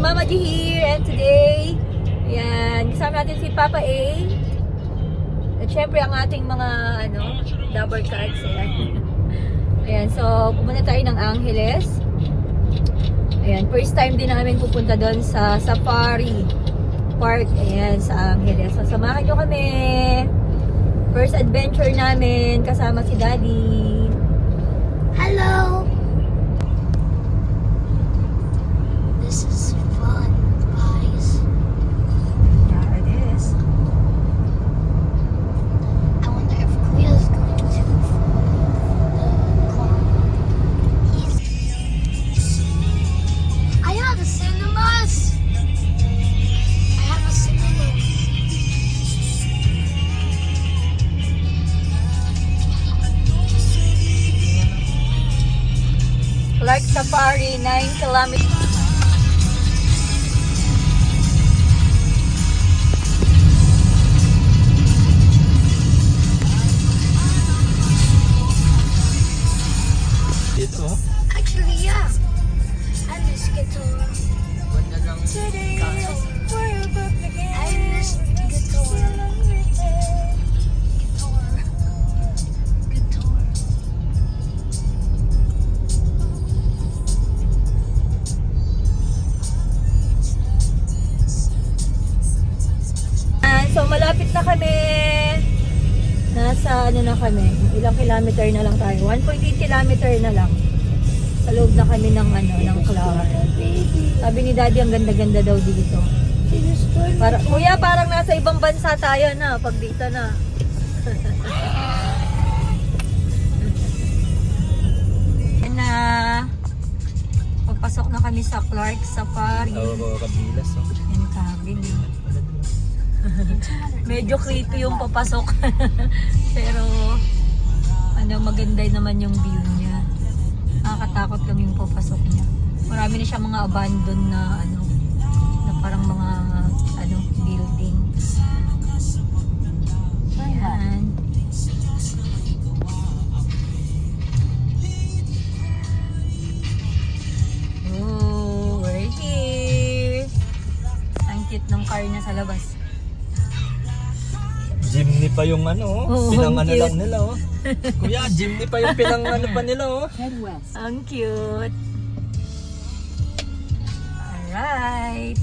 Mama G here and today, ayan, kasama natin si Papa A. At syempre ang ating mga, ano, double cards, ayan. ayan, so pupunta tayo ng Angeles. Ayan, first time din namin pupunta doon sa Safari Park, ayan, sa Angeles. So samahan nyo kami. First adventure namin, kasama si Daddy. Hello. I miss guitar. Today, miss guitar. Guitar. Guitar. Ah, So malapit na kami. Nasa ano na kami, ilang kilometer na lang tayo. 1.8 kilometer na lang. Sa loob na kami ng ano, ng Clark. Sabi ni Daddy, ang ganda-ganda daw dito. Para, kuya, parang nasa ibang bansa tayo na, pag dito na. Yan na. Papasok na kami sa Clark Safari. Tawa ko kabilas. Oh. Yan cabin. eh. Medyo creepy yung papasok. Pero ano maganda naman yung view. Nakakatakot lang yung papasok niya. Marami na siya mga abandoned na ano na parang mga ano buildings. Ayan. Oh, we're here. Ang cute ng car niya sa labas. Jimny pa yung ano, oh. Oo, pinang ano cute. lang nila oh. Kuya, Jimny pa yung pinang ano pa nila oh. Ang cute. Alright.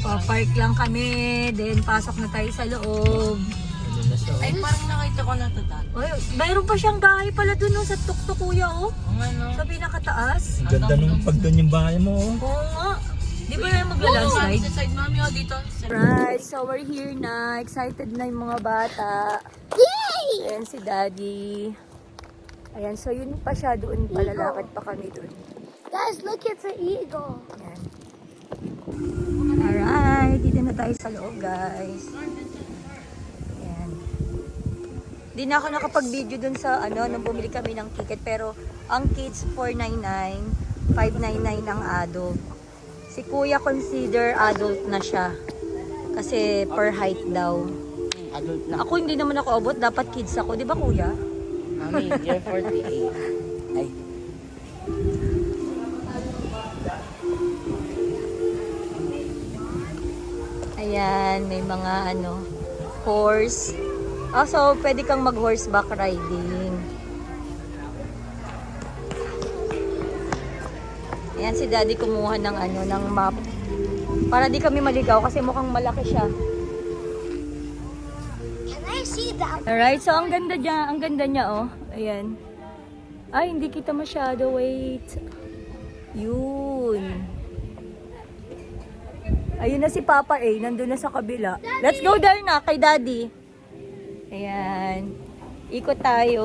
Pa-park lang kami, then pasok na tayo sa loob. Ano na siya oh. Ay, parang nakita ko na ito dati. Oy, mayroon pa siyang bahay pala dun no, sa tuktok kuya oh. Ang ano? Sa pinakataas. Ang ganda nung pag doon yung bahay mo oh. Oo nga. Di ba yung Oo, magla-landslide? sa side mami, oh, dito. Right, so we're here na. Excited na yung mga bata. Yay! Ayan si Daddy. Ayan, so yun pa siya doon. Palalakad pa kami doon. Guys, look, it's an eagle. Ayan. Alright, dito na tayo sa loob, guys. Ayan. Di na ako nakapag-video dun sa ano, nung bumili kami ng ticket. Pero, ang kids, 499. 599 ang adult. Si kuya consider adult na siya. Kasi per height daw. adult na. Ako hindi naman ako abot, dapat kids ako. Di ba kuya? Mami, you're 48. Ay. Ayan, may mga ano, horse. Ah, so pwede kang mag horseback riding. Ayan si daddy kumuha ng ano, ng map. Para di kami maligaw kasi mukhang malaki siya. Can I see that? Alright, so ang ganda niya, ang ganda niya oh. Ayan. Ay, hindi kita masyado, wait. Yun. Ayun na si Papa A, nandun na sa kabila. Let's go there na, kay Daddy. Ayan. Ikot tayo.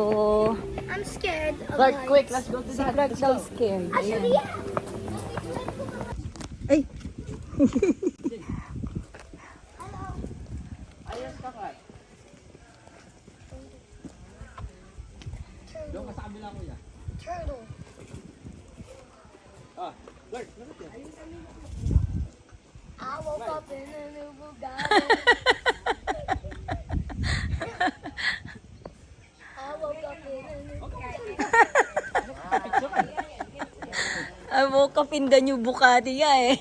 I'm scared. Clark, quick, let's go to Si the Clark daw scared. Actually, Ayan. Ay, Ayos ka, Clark. Doon ka sa kabila, kuya. turtle. Ah, Clark, ano ito? I woke up in a woke up in a new Bugatti. I woke Nakapinda niyo Bukati nga eh.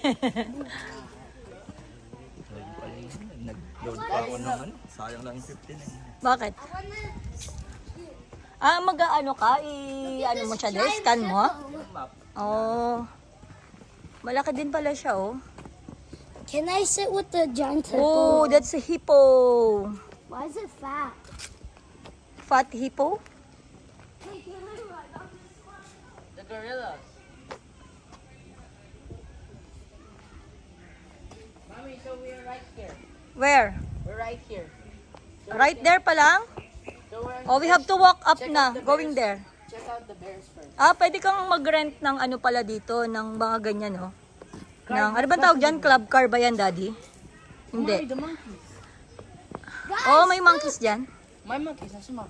Nag-load pa ako ano. Sayang lang 15 eh. Bakit? Ah, mag ano ka? I, ano mo siya doon? Scan mo? Oh. Malaki din pala siya, oh. Can I sit with the giant Oh, that's a hippo. Why is it fat? Fat hippo? The gorillas. So we're right here. Where? We're right here. Right there pa lang? So Oh, we have to walk up na, going there. check out the bears first. Ah, pwede kang mag-rent ng ano pala dito, ng mga ganyan, oh. Ng, ano ba tawag dyan? Club car ba yan, Daddy? Hindi. the monkeys. Oh, may monkeys dyan. My monkeys, nasa mga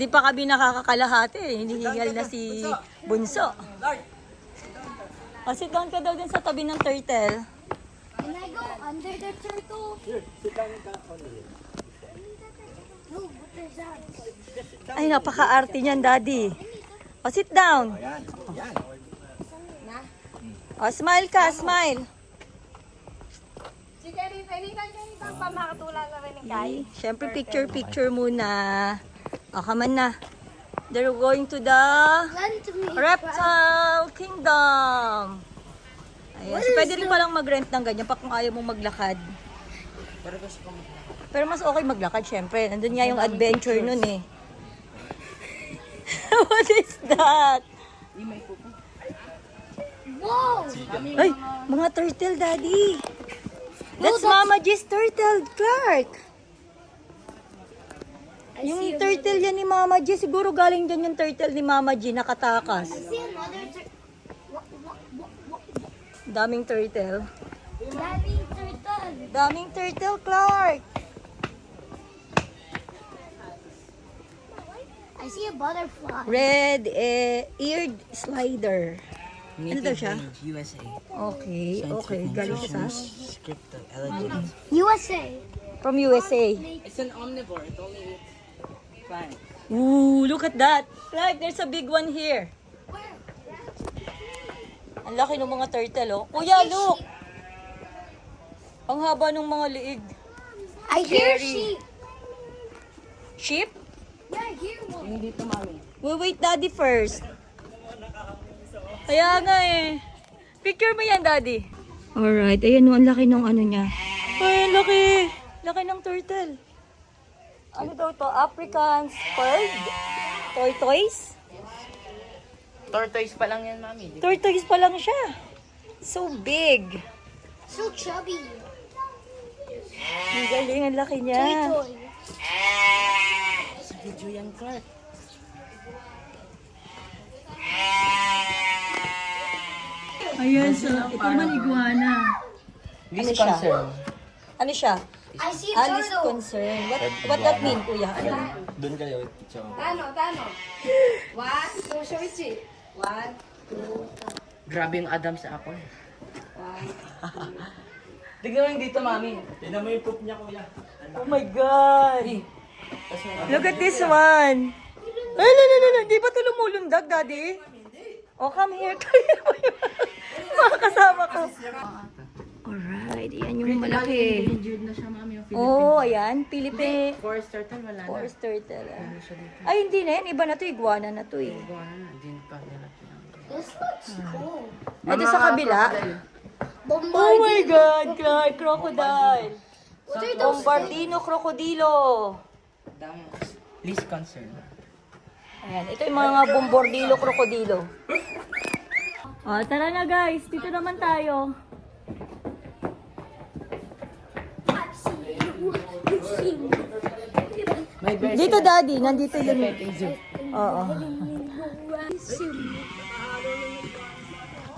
Hindi pa kami nakakakalahati. eh. Hinihingal na si Bunso. Oh, sit down ka daw din sa tabi ng turtle. Can I go under the turtle? No, what is that? Ay, napaka-arte niyan, Daddy. Oh, sit down. Ayan. Ayan. Oh, smile ka, smile. Si Kenny, Kenny, Kenny, pa makatulala na rin Kai. Siyempre, picture-picture muna. O, kaman na. They're going to the. Reptile Kingdom. Ayan. So, pwede rin palang mag-rent ng ganyan pa kung ayaw mong maglakad. Pero gusto ko maglakad. Pero mas okay maglakad, syempre. Nandun nga yung adventure nun eh. What is that? Whoa! Ay, mga turtle, daddy. That's Mama G's turtle, Clark. Yung turtle yan ni Mama G, siguro galing dyan yung turtle ni Mama G, nakatakas. See another turtle. Daming turtle. Daming turtle, Clark. I see a butterfly. Red eh, eared slider. Ano daw siya? USA. Okay, okay. Galing siya sa? Script of. USA. From USA. It's an omnivore. It only eats plants. Ooh, look at that. Clark, there's a big one here. Ang laki ng mga turtle, oh. Kuya, look! Ang haba ng mga liig. I hear sheep. Sheep? Yeah, I hear one. Dito, mami. We wait daddy first. Kaya nga eh. Picture mo yan, daddy. Alright, ayan o, ang laki ng ano niya. Ay, ang laki. Laki ng turtle. Ano daw to? African spurred? Tortoise? Tortoise pa lang yan, mami. Tortoise pa lang siya. So big. So chubby. Ang galing, ang laki niya. Toy toy. Sa video yan, Clark. Ayan, so ito naman iguana. This Ano siya? Ano siya? I see a Alice turtle. concern. What, what that mean, kuya? Ano? Doon kayo. Tiyo. Grabe yung Adam sa ako. Tignan mo yung dito, mami. Tignan mo yung poop niya, kuya. Oh my God! Look at this one! Ay, no, no, no, no. Di ba ito lumulundag, Daddy? Oh, come here. Mga kasama ko. Alright, yan yung malaki. Injured na siya, Yung Oh, ayan. Philippine Forest turtle, wala na. forest turtle. ah. Siya dito? Ay, hindi na yan. Iba na to. Iguana na to eh. Gawa na na. Din pa nila This looks cool. Ito sa kabila. Bombardino. Oh my God, Clark, crocodile. What are those? Bombardino crocodilo. Dami. Least concern. Ayan, ito yung mga bombardilo krokodilo. Oh, tara na guys, dito naman tayo. May bears. Dito daddy, nandito yung... Oo.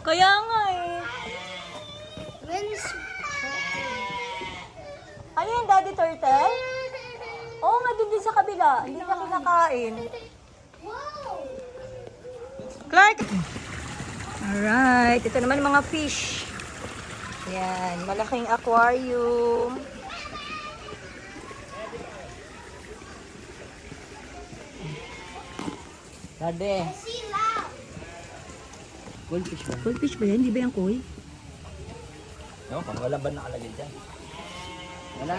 Kaya nga eh. Ano yan daddy turtle? Oo nga, dun din sa kabila. Hindi ka kinakain. Clark! Alright, ito naman mga fish. Yan, malaking aquarium. Dade. Loud. Goldfish ba? Goldfish ba yan? Hindi ba yan koi? No, pang wala ba nakalagay dyan? Wala.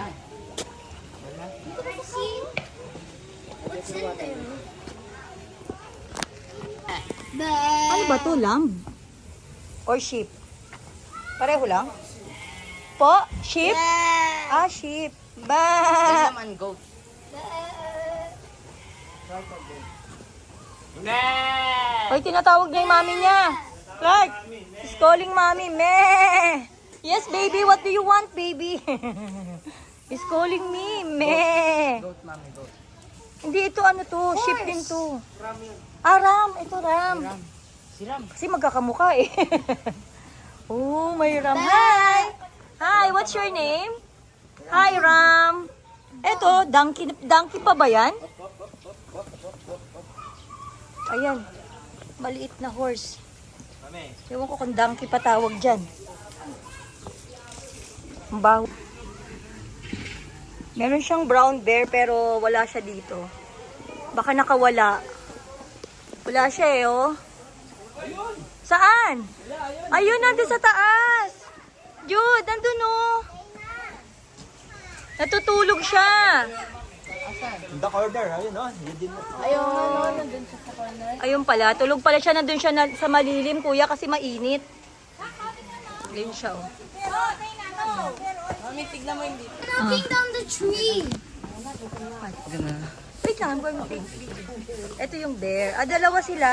Can I see? What's in there? Ano ba to? Lamb? Or sheep? Pareho lang? Po? Sheep? Ah, sheep. Yan Ba! naman, goat. Hoy, tinatawag niya yung mami niya. Clark, she's calling mommy. Me! Yes, baby. What do you want, baby? He's calling me. Me! Goat, mami, goat. Hindi, ito ano to. Sheep din to. Ah, Ram. Ito, Ram. Ram. Si Ram. Kasi magkakamukha eh. oh, may Ram. Hi! Hi, what's your name? Hi, Ram. Eto, donkey, donkey pa ba yan? Ayan. Maliit na horse. Ewan ko kung donkey pa tawag dyan. Ang baho. Meron siyang brown bear pero wala siya dito. Baka nakawala. Wala siya eh, oh. Saan? Ayun, nandun sa taas. Jude, nandun oh. Natutulog siya. In the corner, ayun oh. Yun din. Ayun, nandun siya sa corner. Ayun pala, tulog pala siya nandun siya na, sa malilim, kuya, kasi mainit. Ayun siya, oh. Mami, tignan mo yung dito. Knocking down the tree. Gana. Wait lang, I'm going to take Ito yung bear. Ah, dalawa sila.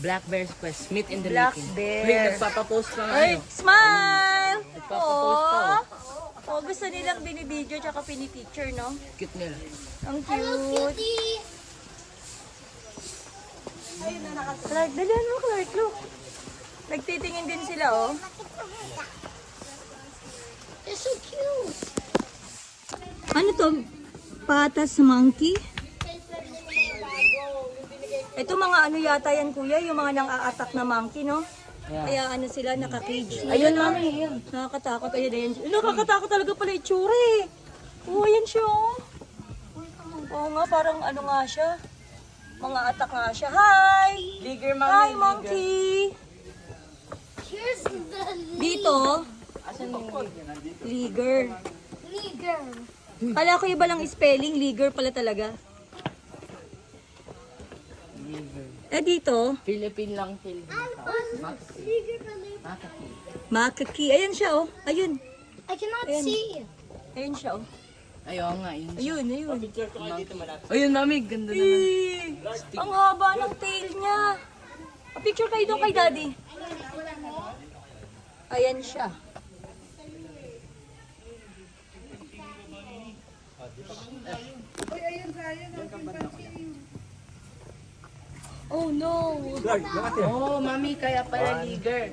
Black Bear's Quest. Meet in the Black making. bear. Wait, nagpapapost pa nga Ay, ano. smile! Nagpapapost pa, Aww. Oh, gusto nilang binibideo tsaka pinipicture, no? Cute nila. Ang Hello, cute. cutie. Clark, dalihan mo, Clark, look. Nagtitingin din sila, oh. They're so cute. Ano to? Patas monkey? Ito mga ano yata yan, kuya, yung mga nang a-attack na monkey, no? Yeah. Kaya ano sila, naka-cage. Ayun, mami, yun. Nakakatakot. Ayun, ayun. Nakakatakot talaga pala itsura eh. Oo, ayan siya, oh. Oo nga, parang ano nga siya. Mga attack nga siya. Hi! Bigger, mami. Hi, monkey! Here's the Dito, Asan yung bigger? liger. leader. Kala ko iba lang spelling, liger pala talaga. Bigger. Eh dito, Philippine lang Philippine. Makati. makaki. Ayun siya, oh. Ayun. I cannot Ayan. see. Ayun siya, oh. Ayaw nga, yun. Ayun, ayun. Ayun, mami, ganda naman. Ang haba ng tail niya. Pa-picture kayo doon kay daddy. Ayan siya. Oh no! Clark, look at here. Oh, mami, kaya pala liger.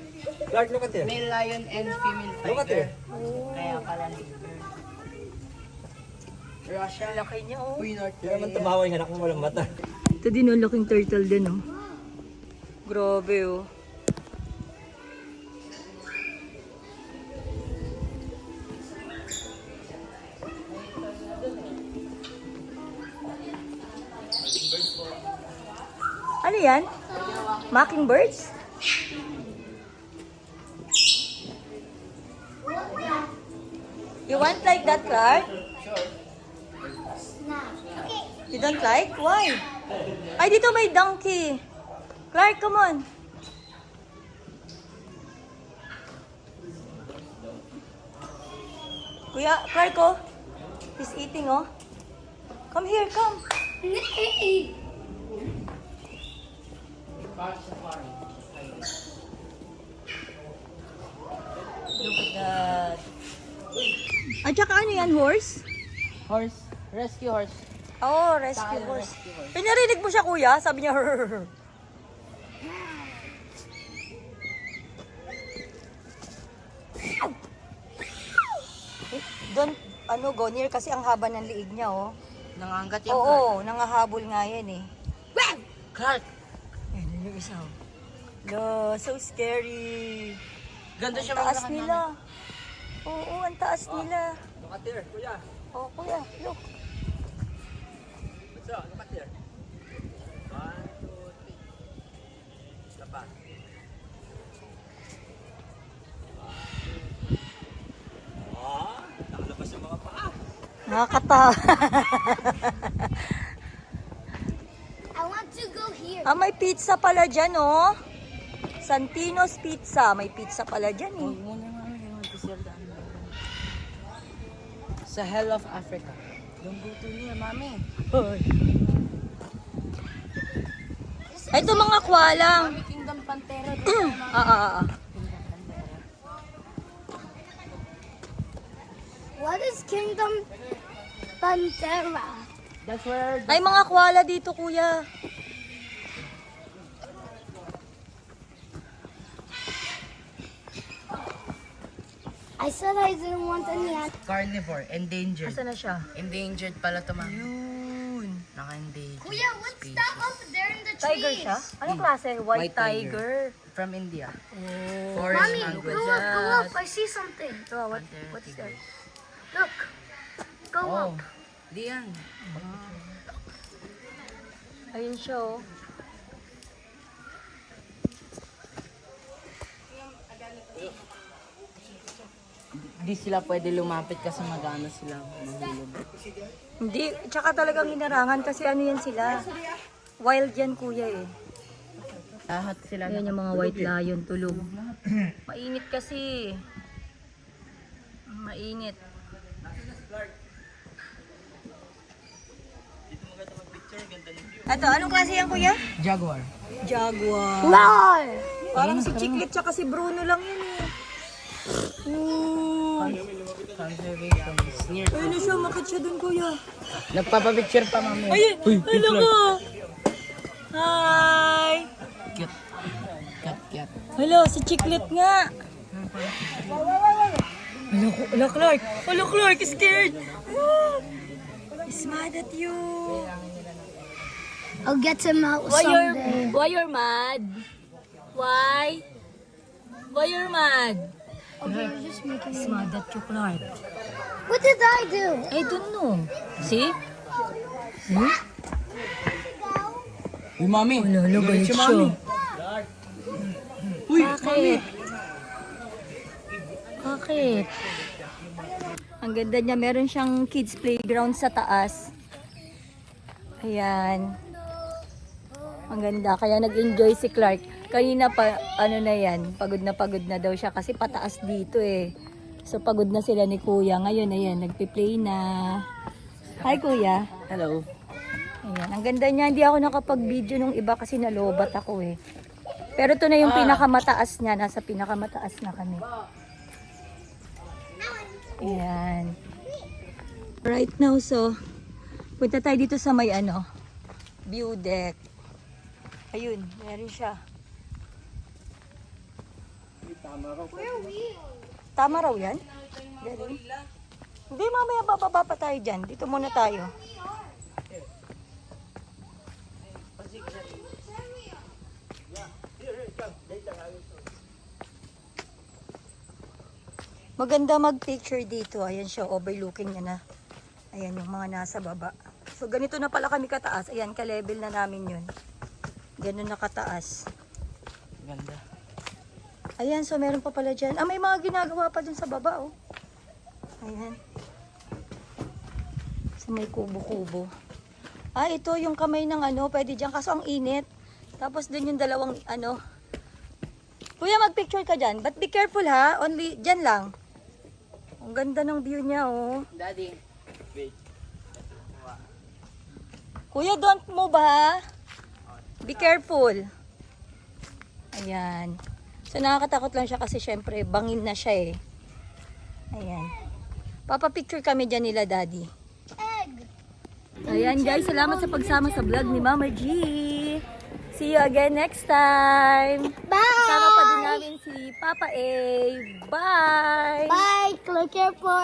Clark, look at here. Male lion and female Look at tiger. here. Kaya pala liger. Russia. Laki niya, oh. Uy, North Kaya naman tumawa yung anak mo walang mata. Ito din, oh, laking turtle din, oh. Grabe, oh. Ano yan? Mockingbirds? You want like that, Clark? You don't like? Why? Ay, dito may donkey. Clark, come on. Kuya, Clark, oh. He's eating, oh. Come here, come. Look at that. At saka ano yan, horse? Horse. Rescue horse. Oo, oh, rescue horse. Pinarinig mo siya, kuya? Sabi niya, "Rrrr." Eh, Don't, ano, go near kasi ang haba ng liig niya, oh. Nangangat yung Oo, nangahabol nga yan, eh. Clark. Ayun yung isa, oh. No, so scary. Ganda siya Taas maglakad, nila. Oo, ang taas nila. Look at here, kuya. Oh, kuya, look. What's up? Look at here. One, two, three. Ah, nakalabas yung mga paa. Nakakatawa. I want to go here. ah, may pizza pala dyan, oh. Santino's Pizza. May pizza pala dyan, eh. Sa Hell of Africa. Don't go to here, mami. Ay, ito mga kwalang. Mami, Kingdom Pantera. Ah, ah, ah. What is Kingdom Pantera? That's where Ay, mga kwala dito, kuya. I said I didn't want any. an- carnivore, endangered. Asa na siya? Endangered pala to, mami. Yun. Naka-endangered. Kuya, what's that up there in the trees? Tiger siya? Anong klase? White, White tiger. tiger. From India. Oh. Forest Mommy, go up, go up. I see something. Oh, what, what's that? Look. Go Oh, up. di yan. Ayun siya, oh. Di sila pwede lumapit kasi magano sila mahulog. Hindi, tsaka talagang hinarangan kasi ano yan sila. Wild yan, kuya, eh. Lahat sila Ayan yung mga white lion, tulog. Mainit kasi. Mainit. Ito, anong klase yan, kuya? Jaguar. Jaguar. Roar. Parang si Chiclet tsaka si Bruno lang yun, eh. Mm. Ayun na siya, makit siya dun, kuya. Nagpapapicture pa, mami. Ayun, hello ko. Hi. Cute. Cat, cat. Hello, si Chiclet nga. Hello, hello Clark. Hello, Clark, scared. He's mad at you. I'll get him out Why you're, someday. why you're mad? Why? Why you're mad? Okay, you're just making He's mad at you, Clark. What did I do? I don't know. See? See? Uy, mami. Wala, wala, galit si siya. mami. Uy, Bakit? Bakit? Ang ganda niya. Meron siyang kids playground sa taas. Ayan. Ang ganda. Kaya nag-enjoy si Clark. Kanina pa, ano na yan, pagod na pagod na daw siya kasi pataas dito eh. So pagod na sila ni Kuya. Ngayon, ayan, nagpi-play na. Hi Kuya. Hello. Ayan, ang ganda niya. Hindi ako nakapag-video nung iba kasi nalobat ako eh. Pero ito na yung pinakamataas niya. Nasa pinakamataas na kami. Ayan. Right now, so, punta tayo dito sa may ano, view deck. Ayun, meron siya. Tama raw yan? Galing. Hindi, mamaya bababa pa tayo dyan. Dito muna tayo. Maganda mag-picture dito. Ayan siya, overlooking niya na. Ayan yung mga nasa baba. So, ganito na pala kami kataas. Ayan, ka-level na namin yun. Ganun na kataas. Ganda. Ayan, so meron pa pala dyan. Ah, may mga ginagawa pa dun sa baba, oh. Ayan. So, may kubo-kubo. Ah, ito yung kamay ng ano, pwede dyan. Kaso ang init. Tapos dun yung dalawang, ano. Kuya, mag-picture ka dyan. But be careful, ha? Only, dyan lang. Ang ganda ng view niya, oh. Daddy. Kuya, don't move, ha? Be careful. Ayan. So, nakakatakot lang siya kasi syempre, bangin na siya eh. Ayan. Papapicture kami dyan nila, Daddy. Egg. Ayan guys, salamat sa pagsama sa vlog ni Mama G. See you again next time. Bye. Kasama pa din namin si Papa A. Bye! Bye. Click here for.